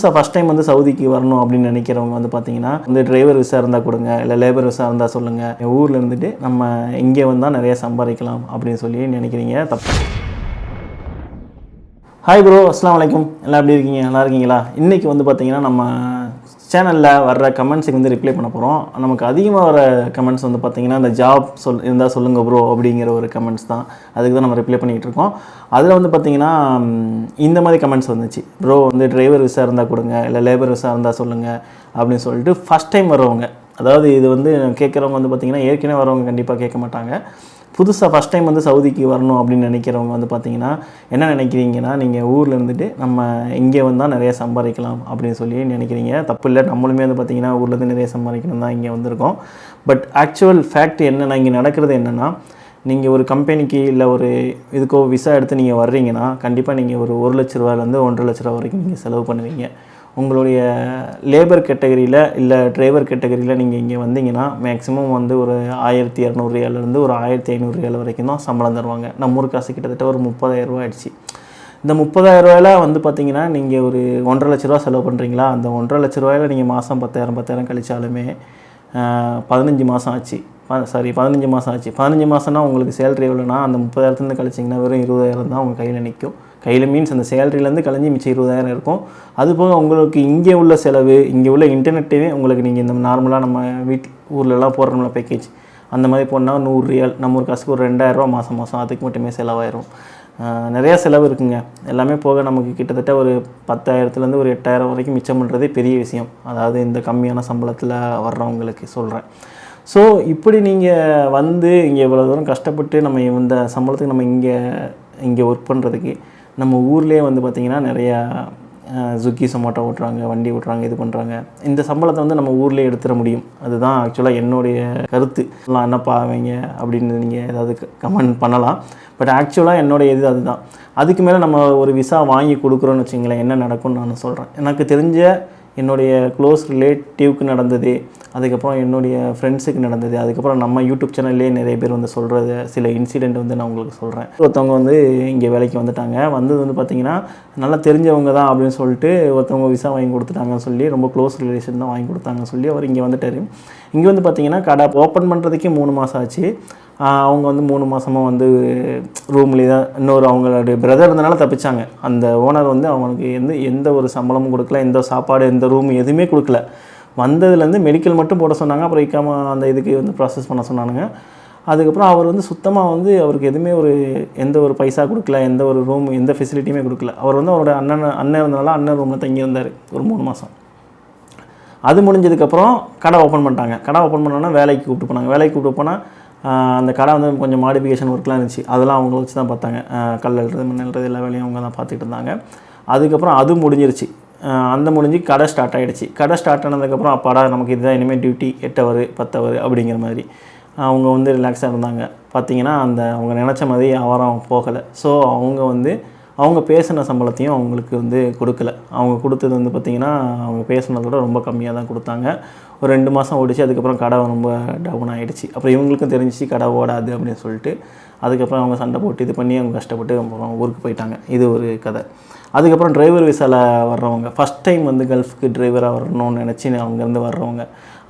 So first time வந்து சவுதிக்கு வரணும் அப்படின்னு நினைக்கிறவங்க வந்து பார்த்தீங்கன்னா வந்து டிரைவர் விசா இருந்தால் கொடுங்க இல்லை லேபர் விசா இருந்தால் சொல்லுங்கள் ஊரில் இருந்துட்டு நம்ம இங்கே வந்தால் நிறைய சம்பாதிக்கலாம் அப்படின்னு சொல்லி நினைக்கிறீங்க. தப்பு ஹாய் ப்ரோ அஸ்லாம் வலைக்கும் எல்லாம் எப்படி இருக்கீங்க? நல்லா இருக்கீங்களா? இன்றைக்கி வந்து பார்த்தீங்கன்னா நம்ம சேனலில் வர்ற கமெண்ட்ஸுக்கு வந்து ரிப்ளை பண்ண போகிறோம் நமக்கு அதிகமாக வர கமெண்ட்ஸ் வந்து பார்த்திங்கன்னா இந்த ஜாப் சொல் இருந்தால் சொல்லுங்கள் ப்ரோ அப்படிங்கிற ஒரு கமெண்ட்ஸ் தான். அதுக்கு தான் நம்ம ரிப்ளை பண்ணிகிட்டு இருக்கோம். அதில் வந்து பார்த்தீங்கன்னா இந்த மாதிரி கமெண்ட்ஸ் வந்துச்சு. ப்ரோ வந்து டிரைவர் விசா இருந்தால் கொடுங்க இல்லை லேபர் விசா இருந்தால் சொல்லுங்கள் அப்படின்னு சொல்லிட்டு ஃபஸ்ட் டைம் வரவங்க அதாவது இது வந்து கேட்குறவங்க வந்து பார்த்தீங்கன்னா ஏற்கனவே வரவங்க கண்டிப்பாக கேட்க மாட்டாங்க. புதுசாக ஃபஸ்ட் டைம் வந்து சவுதிக்கு வரணும் அப்படின்னு நினைக்கிறவங்க வந்து பார்த்தீங்கன்னா என்ன நினைக்கிறீங்கன்னா நீங்கள் ஊரில் இருந்துட்டு நம்ம இங்கே வந்தால் நிறைய சம்பாதிக்கலாம் அப்படின்னு சொல்லி நினைக்கிறீங்க. தப்பு இல்லை. நம்மளுமே வந்து பார்த்தீங்கன்னா ஊர்லேருந்து நிறைய சம்பாதிக்கணும் தான் இங்கே வந்திருக்கோம். பட் ஆக்சுவல் ஃபேக்ட் என்னென்னா இங்கே நடக்கிறது என்னென்னா நீங்கள் ஒரு கம்பெனிக்கு இல்லை ஒரு இதுக்கோ விசா எடுத்து நீங்கள் வர்றீங்கன்னா கண்டிப்பாக நீங்கள் ஒரு ஒரு லட்ச ரூபாயிலேருந்து ஒன்றரை லட்ச ரூபா வரைக்கும் நீங்கள் செலவு பண்ணுவீங்க. உங்களுடைய லேபர் கேட்டகரியில் இல்லை டிரைவர் கேட்டகரியில் நீங்கள் இங்கே வந்தீங்கன்னா மேக்ஸிமம் வந்து ஒரு ஆயிரத்தி இரநூறுரியாலேருந்து ஒரு ஆயிரத்தி ஐநூறு வரைக்கும் தான் சம்பளம் தருவாங்க. நம்ம ஊர் காசு கிட்டத்தட்ட ஒரு முப்பதாயிரம் ரூபாய் ஆயிடுச்சு. இந்த முப்பதாயிரம் ரூபாயில் வந்து பார்த்தீங்கன்னா நீங்கள் ஒரு ஒன்றரை லட்ச ரூபா செலவு பண்ணுறீங்களா அந்த ஒன்றரை லட்ச ரூபாயில் நீங்கள் மாதம் பத்தாயிரம் பத்தாயிரம் கழிச்சாலுமே பதினஞ்சு மாதம் ஆச்சு. சாரி பதினஞ்சு மாதம் ஆச்சு. பதினஞ்சு மாதம்னா உங்களுக்கு சேலரி எவ்வளோனா அந்த முப்பதாயிரத்துலேருந்து கழிச்சிங்கன்னா வெறும் இருபதாயிரம் தான் உங்கள் கையில் நிற்கும் கையில் மீன்ஸ் அந்த சேலரியிலேருந்து கலைஞ்சி மிச்சம் இருபதாயிரம் இருக்கும். அது போக உங்களுக்கு இங்கே உள்ள செலவு இங்கே உள்ள இன்டர்நெட்டே உங்களுக்கு நீங்கள் இந்த நார்மலாக நம்ம வீட் ஊர்லலாம் போடுறோம்ல பேக்கேஜ் அந்த மாதிரி போனால் நூறு ரியல் நம்ம ஒரு காசுக்கு ஒரு ரெண்டாயிரரூவா மாதம் மாதம் அதுக்கு மட்டுமே செலவாயிரும். நிறையா செலவு இருக்குங்க. எல்லாமே போக நமக்கு கிட்டத்தட்ட ஒரு பத்தாயிரத்துலேருந்து ஒரு எட்டாயிரம் வரைக்கும் மிச்சம் பண்ணுறதே பெரிய விஷயம். அதாவது இந்த கம்மியான சம்பளத்தில் வர்றவங்களுக்கு சொல்கிறேன் ஸோ இப்படி நீங்கள் வந்து இங்கே இவ்வளோ தூரம் கஷ்டப்பட்டு நம்ம இந்த சம்பளத்துக்கு நம்ம இங்கே இங்கே ஒர்க் பண்ணுறதுக்கு நம்ம ஊர்லேயே வந்து பார்த்திங்கன்னா நிறையா ஜுக்கி சொமாட்டோ ஓட்டுறாங்க வண்டி ஓட்டுறாங்க இது பண்ணுறாங்க இந்த சம்பளத்தை வந்து நம்ம ஊர்லேயே எடுத்துட முடியும். அதுதான் ஆக்சுவலாக என்னுடைய கருத்து. எல்லாம் என்னப்பா அவங்க அப்படின்னு நீங்கள் ஏதாவது கமெண்ட் பண்ணலாம். பட் ஆக்சுவலாக என்னுடைய இது அதுதான். அதுக்கு மேலே நம்ம ஒரு விசா வாங்கி கொடுக்குறோன்னு வச்சிங்களேன் என்ன நடக்கும்னு நான் சொல்கிறேன் எனக்கு தெரிஞ்ச என்னுடைய க்ளோஸ் ரிலேட்டிவ்க்கு நடந்தது. அதுக்கப்புறம் என்னுடைய ஃப்ரெண்ட்ஸுக்கு நடந்தது. அதுக்கப்புறம் நம்ம யூடியூப் சேனல்லே நிறைய பேர் வந்து சொல்கிறது சில இன்சிடெண்ட் வந்து நான் உங்களுக்கு சொல்கிறேன் ஒருத்தவங்க வந்து இங்கே வேலைக்கு வந்துட்டாங்க. வந்தது வந்து பார்த்திங்கன்னா நல்லா தெரிஞ்சவங்க தான் அப்படின்னு சொல்லிட்டு ஒருத்தவங்க விசா வாங்கி கொடுத்துட்டாங்கன்னு சொல்லி ரொம்ப க்ளோஸ் ரிலேஷன் தான் வாங்கி கொடுத்தாங்கன்னு சொல்லி அவர் இங்கே வந்துட்டார். இங்கே வந்து பார்த்திங்கன்னா கடை ஓப்பன் பண்ணுறதுக்கே மூணு மாதம் ஆச்சு. அவங்க வந்து மூணு மாதமாக வந்து ரூம்லேயே தான் இன்னொரு அவங்களுடைய பிரதர் இருந்தனால தப்பிச்சாங்க. அந்த ஓனர் வந்து அவங்களுக்கு எந்த எந்த ஒரு சம்பளமும் கொடுக்கல எந்த சாப்பாடு எந்த ரூம் எதுவுமே கொடுக்கல. வந்ததுலேருந்து மெடிக்கல் மட்டும் போட சொன்னாங்க அப்புறம் இக்காம அந்த இதுக்கு வந்து ப்ராசஸ் பண்ண சொன்னானுங்க. அதுக்கப்புறம் அவர் வந்து சுத்தமாக வந்து அவருக்கு எதுவுமே ஒரு எந்த ஒரு பைசா கொடுக்கல எந்த ஒரு ரூம் எந்த ஃபெசிலிட்டியுமே கொடுக்கல. அவர் வந்து அவரோட அண்ணன் அண்ணன் இருந்தனால அண்ணன் ரூமில் தங்கியிருந்தார் ஒரு மூணு மாதம் அது முடிஞ்சதுக்கப்புறம் கடை ஓப்பன் பண்ணிட்டாங்க. கடை ஓப்பன் பண்ணோன்னா வேலைக்கு கூப்பிட்டு போனாங்க. வேலைக்கு கூப்பிட்டு போனால் அந்த கடை வந்து கொஞ்சம் மாடிஃபிகேஷன் ஒர்க்லாம் இருந்துச்சு. அதெல்லாம் அவங்க வச்சு தான் பார்த்தாங்க. ஆஹ் கல் எழுறது மண் எழுறது எல்லா வேலையும் அவங்க தான் பார்த்துட்டு இருந்தாங்க. அதுக்கப்புறம் அது முடிஞ்சிருச்சு. அந்த முடிஞ்சு கடை ஸ்டார்ட் ஆகிடுச்சு கடை ஸ்டார்ட் ஆனதுக்கப்புறம் அப்பாடா நமக்கு இதுதான் இனிமேல் டியூட்டி எட்டு ஹவர் பத்து அப்படிங்கிற மாதிரி. அவங்க வந்து ரிலாக்ஸாக இருந்தாங்க. பார்த்தீங்கன்னா அந்த அவங்க நினச்ச மாதிரி வியாபாரம் போகலை. ஸோ அவங்க வந்து அவங்க பேசின சம்பளத்தையும் அவங்களுக்கு வந்து கொடுக்கல. அவங்க கொடுத்தது வந்து பார்த்திங்கன்னா அவங்க பேசுனதோட ரொம்ப கம்மியாக தான் கொடுத்தாங்க. ஒரு ரெண்டு மாதம் ஓடிச்சு அதுக்கப்புறம் கடை ரொம்ப டவுன் ஆகிடுச்சு அப்புறம் இவங்களுக்கும் தெரிஞ்சிச்சு கடை ஓடாது அப்படின்னு சொல்லிட்டு அதுக்கப்புறம் அவங்க சண்டை போட்டு இது பண்ணி அவங்க கஷ்டப்பட்டு அப்புறம் ஊருக்கு போயிட்டாங்க. இது ஒரு கதை. அதுக்கப்புறம் டிரைவர் விசாவில் வர்றவங்க ஃபஸ்ட் டைம் வந்து கல்ஃபுக்கு டிரைவராக வரணும்னு நினச்சி அங்கேருந்து வர்றவங்க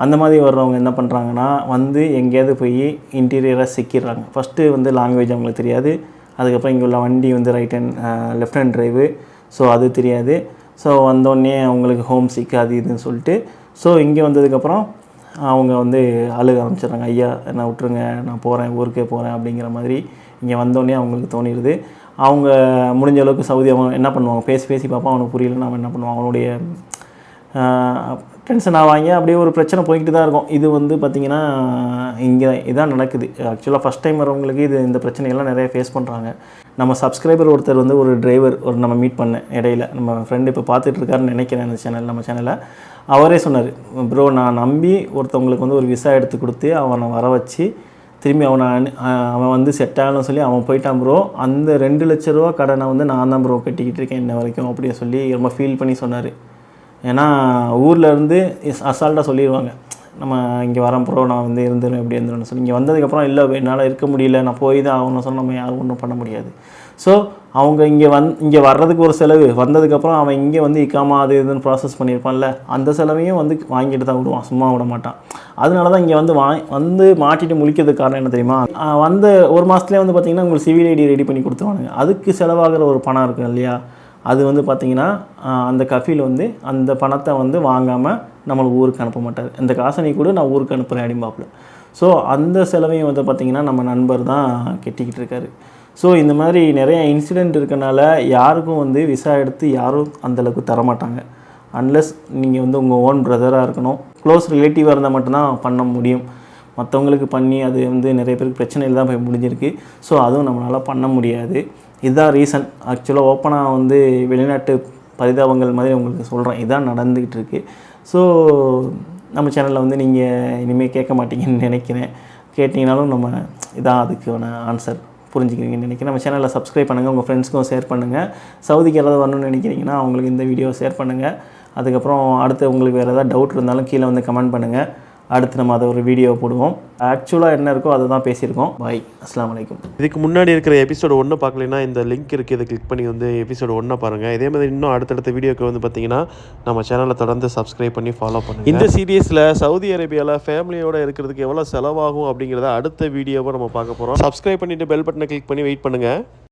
அந்த மாதிரி வர்றவங்க என்ன பண்ணுறாங்கன்னா வந்து எங்கேயாவது போய் இன்டீரியராக சிக்கிடுறாங்க. ஃபஸ்ட்டு வந்து லாங்குவேஜ் அவங்களுக்கு தெரியாது. அதுக்கப்புறம் இங்கே உள்ள வண்டி வந்து right hand left hand drive so அது தெரியாது. ஸோ வந்தோடனே அவங்களுக்கு ஹோம் சிக் அது இதுன்னு சொல்லிட்டு ஸோ இங்கே வந்ததுக்கப்புறம் அவங்க வந்து அழுக ஆரம்பிச்சிடுறாங்க. ஐயா நான் விட்டுருங்க நான் போகிறேன் ஊருக்கே போகிறேன் அப்படிங்கிற மாதிரி இங்கே வந்தோடனே அவங்களுக்கு தோணிடுது. அவங்க முடிஞ்ச அளவுக்கு சவுதி அவன் என்ன பண்ணுவாங்க? பேசி பேசி பார்ப்போம் அவனுக்கு புரியலன்னு அவன் என்ன பண்ணுவான்? அவனுடைய டென்ஷன் ஆவாங்க அப்படியே ஒரு பிரச்சனை போய்கிட்டு தான் இருக்கும். இது வந்து பார்த்திங்கன்னா இங்கே இதான் நடக்குது. ஆக்சுவலாக ஃபஸ்ட் டைம் வரவங்களுக்கு இது இந்த பிரச்சனைகள்லாம் நிறைய ஃபேஸ் பண்ணுறாங்க நம்ம சப்ஸ்கிரைபர் ஒருத்தர் வந்து ஒரு டிரைவர் ஒரு நம்ம மீட் பண்ணேன் இடையில நம்ம ஃப்ரெண்டு இப்போ பார்த்துட்டு இருக்காருன்னு நினைக்கிறேன் இந்த சேனல் நம்ம சேனலில் அவரே சொன்னார் ப்ரோ நான் நம்பி ஒருத்தவங்களுக்கு வந்து ஒரு விசா எடுத்து கொடுத்து அவனை வர வச்சு திரும்பி அவனை அவன் வந்து செட் ஆகணும் சொல்லி அவன் போயிட்டான் ப்ரோ அந்த ரெண்டு லட்ச ரூபா கடனை வந்து நான் தான் ப்ரோ கட்டிக்கிட்டு இருக்கேன் இன்ன வரைக்கும் அப்படின்னு சொல்லி ரொம்ப ஃபீல் பண்ணி சொன்னார். ஏன்னா ஊரில் இருந்து அசால்ட்டாக சொல்லிடுவாங்க நம்ம இங்கே வரேன் ப்ரோ நான் வந்து இருந்துடும் எப்படி இருந்துடும் சொல்லி. இங்கே வந்ததுக்கப்புறம் இல்லை என்னால் இருக்க முடியல நான் போய் தான் ஆகணும் சொன்னால் நம்ம யாரும் ஒன்றும் பண்ண முடியாது. ஸோ அவங்க இங்கே வந் இங்கே வர்றதுக்கு ஒரு செலவு. வந்ததுக்கப்புறம் அவன் இங்கே வந்து இக்காமா அது இதுன்னு ப்ராசஸ் பண்ணியிருப்பான்ல. அந்த செலவையும் வந்து வாங்கிட்டு தான் விடுவான். சும்மா விட மாட்டான். அதனால தான் இங்கே வந்து வா வந்து மாட்டிட்டு முழிக்கிறதுக்கு காரணம் என்ன தெரியுமா? வந்த ஒரு மாதத்துலேயே வந்து பார்த்தீங்கன்னா உங்களுக்கு சிவில் ஐடி ரெடி பண்ணி கொடுத்துருவானுங்க. அதுக்கு செலவாகிற ஒரு பணம் இருக்கும் இல்லையா? அது வந்து பார்த்திங்கன்னா அந்த கஃபீல் வந்து அந்த பணத்தை வந்து வாங்காமல் நம்மளுக்கு ஊருக்கு அனுப்ப மாட்டார். இந்த காசை நீ கூட நான் ஊருக்கு அனுப்புகிறேன் அடிம்பாப்பில் ஸோ அந்த செலவையும் வந்து பார்த்திங்கன்னா நம்ம நண்பர் தான் கெட்டிக்கிட்டு இருக்காரு. ஸோ இந்த மாதிரி நிறைய இன்சிடெண்ட் இருக்கனால யாருக்கும் வந்து விசா எடுத்து யாரும் அந்தளவுக்கு தரமாட்டாங்க அன்லெஸ் நீங்கள் வந்து உங்கள் ஓன் பிரதராக இருக்கணும். க்ளோஸ் ரிலேட்டிவாக இருந்தால் மட்டும்தான் பண்ண முடியும். மற்றவங்களுக்கு பண்ணி அது வந்து நிறைய பேருக்கு பிரச்சனையில் தான் போய் முடிஞ்சிருக்கு. ஸோ அதுவும் நம்மளால் பண்ண முடியாது. இதுதான் ரீசன் ஆக்சுவலாக ஓப்பனாக வந்து வெளிநாட்டு பரிதாபங்கள் மாதிரி உங்களுக்கு சொல்கிறேன் இதான் நடந்துக்கிட்டு இருக்குது ஸோ நம்ம சேனலில் வந்து நீங்கள் இனிமேல் கேட்க மாட்டீங்கன்னு நினைக்கிறேன். கேட்டிங்கனாலும் நம்ம இதான் அதுக்கான ஆன்சர் புரிஞ்சுக்கிறீங்கன்னு நினைக்கிறேன். நம்ம சேனலில் சப்ஸ்கிரைப் பண்ணுங்கள் உங்கள் ஃப்ரெண்ட்ஸ்க்கும் ஷேர் பண்ணுங்கள் சவுதிக்கு யாராவது வரணும்னு நினைக்கிறீங்கன்னா அவங்களுக்கு இந்த வீடியோ ஷேர் பண்ணுங்கள் அதுக்கப்புறம் அடுத்து உங்களுக்கு வேறு ஏதாவது டவுட் இருந்தாலும் கீழே வந்து கமெண்ட் பண்ணுங்கள் அடுத்து நம்ம அதை ஒரு வீடியோ போடுவோம். ஆக்சுவலாக என்ன இருக்கோ அதை தான் பேசியிருக்கோம். பாய் அஸ்ஸலாமு அலைக்கும் இதுக்கு முன்னாடி இருக்கிற எபிசோடு ஒன்று பார்க்கலைன்னா இந்த லிங்க் இருக்குது இதை கிளிக் பண்ணி வந்து எபிசோடு ஒன்றை பாருங்கள் இதே மாதிரி இன்னும் அடுத்தடுத்த வீடியோக்கு வந்து பார்த்தீங்கன்னா நம்ம சேனலை தொடர்ந்து சப்ஸ்கிரைப் பண்ணி ஃபாலோ பண்ணுங்கள் இந்த சீரியஸில் சவுதி அரேபியாவில் ஃபேமிலியோட இருக்கிறதுக்கு எவ்வளோ செலவாகும் அப்படிங்கிறத அடுத்த வீடியோவை நம்ம பார்க்க போகிறோம் சப்ஸ்கிரைப் பண்ணிவிட்டு பெல் பட்டனை கிளிக் பண்ணி வெயிட் பண்ணுங்கள்